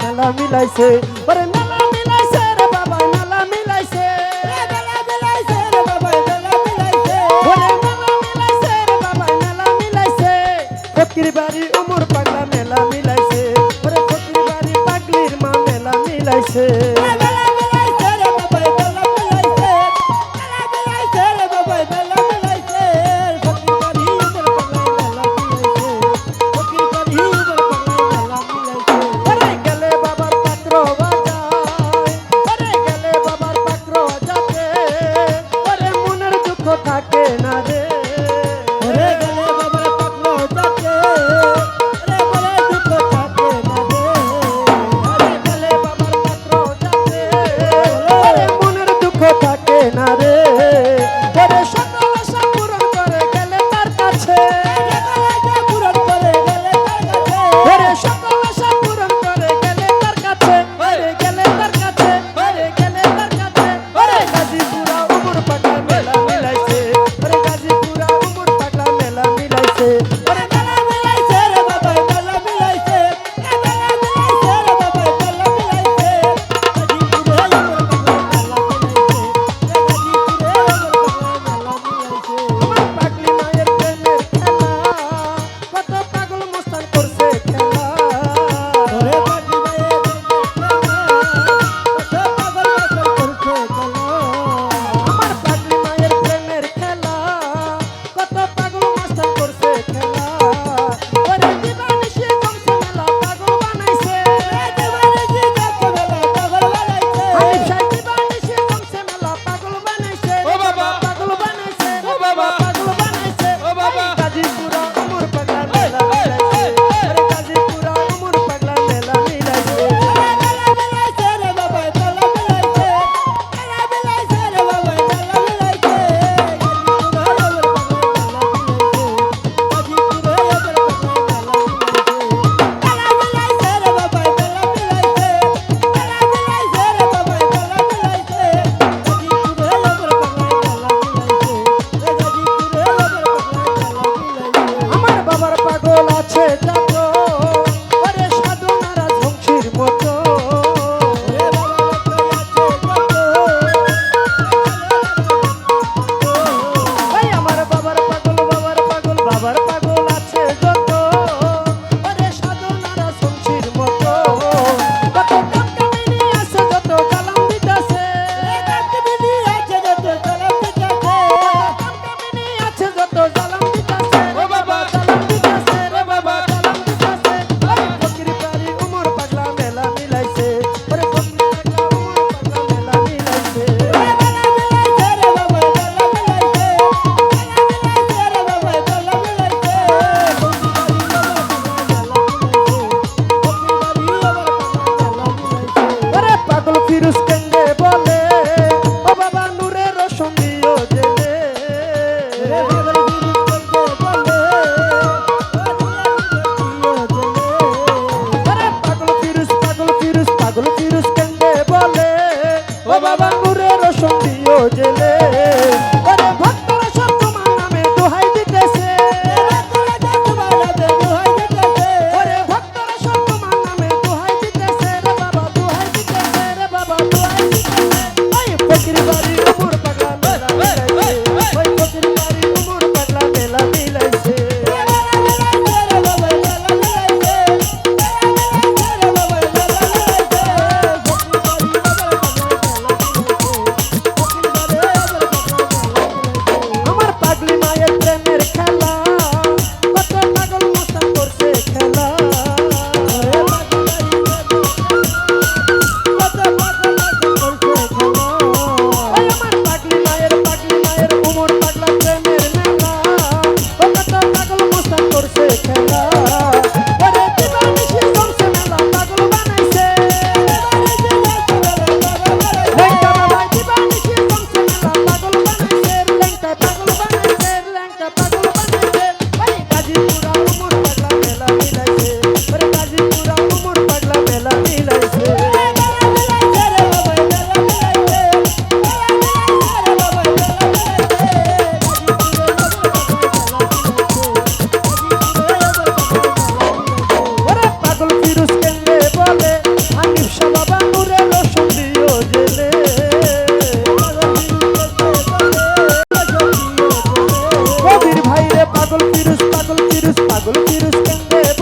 মেলা মিলাইছে। ওরে মেলা মিলাইছে রে বাবা, মেলা মিলাইছে। মেলা মিলাইছে রে বাবা, মেলা মিলাইছে। ওরে মেলা মিলাইছে রে বাবা, মেলা মিলাইছে। ফকির বাড়ি থাকে না রে। পাগল পিরুষ পাগল পিরুষ পাগল পিরুষ কান্দে